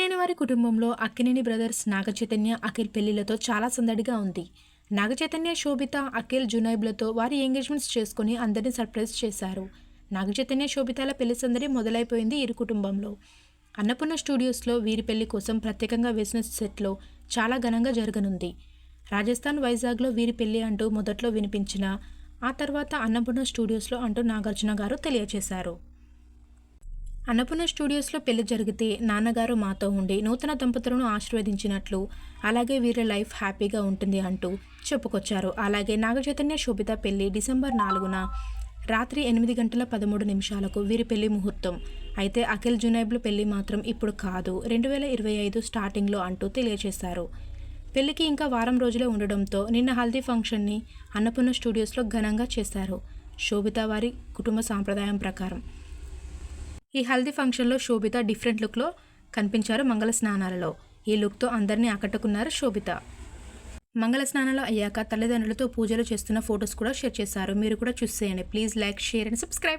అక్కినేని వారి కుటుంబంలో అక్కినేని బ్రదర్స్ నాగచైతన్య అఖిల్ పెళ్ళిలతో చాలా సందడిగా ఉంది. నాగచైతన్య శోభిత అఖిల్ జునైబ్లతో వారి ఎంగేజ్మెంట్స్ చేసుకుని అందరినీ సర్ప్రైజ్ చేశారు. నాగచైతన్య శోభితాల పెళ్ళి సందడి మొదలైపోయింది ఇరు కుటుంబంలో. అన్నపూర్ణ స్టూడియోస్లో వీరి పెళ్ళి కోసం ప్రత్యేకంగా వేసిన సెట్లో చాలా ఘనంగా జరగనుంది. రాజస్థాన్ వైజాగ్లో వీరి పెళ్ళి అంటూ మొదట్లో వినిపించిన ఆ తర్వాత అన్నపూర్ణ స్టూడియోస్లో అంటూ నాగార్జున గారు తెలియజేశారు అన్నపూర్ణ స్టూడియోస్లో పెళ్ళి జరిగితే నాన్నగారు మాతో ఉండి నూతన దంపతులను ఆశీర్వదించినట్లు అలాగే వీరి లైఫ్ హ్యాపీగా ఉంటుంది అంటూ చెప్పుకొచ్చారు. అలాగే నాగచైతన్య శోభిత పెళ్ళి డిసెంబర్ నాలుగున రాత్రి ఎనిమిది గంటల పదమూడు నిమిషాలకు వీరి పెళ్ళి ముహూర్తం. అయితే అఖిల్ జునైబ్ల పెళ్ళి మాత్రం ఇప్పుడు కాదు రెండు వేల ఇరవై ఐదు స్టార్టింగ్లో అంటూ తెలియజేశారు. పెళ్ళికి ఇంకా వారం రోజులే ఉండడంతో నిన్న హల్దీ ఫంక్షన్ని అన్నపూర్ణ స్టూడియోస్లో ఘనంగా చేశారు. శోభిత వారి కుటుంబ సాంప్రదాయం ప్రకారం ఈ హల్దీ ఫంక్షన్లో శోభిత డిఫరెంట్ లుక్లో కనిపించారు మంగళ స్నానాలలో. ఈ లుక్తో అందరినీ ఆకట్టుకున్నారు శోభిత. మంగళ స్నానాలు అయ్యాక తల్లిదండ్రులతో పూజలు చేస్తున్న ఫొటోస్ కూడా షేర్ చేశారు. మీరు కూడా చూసేయండి. Please like share and subscribe.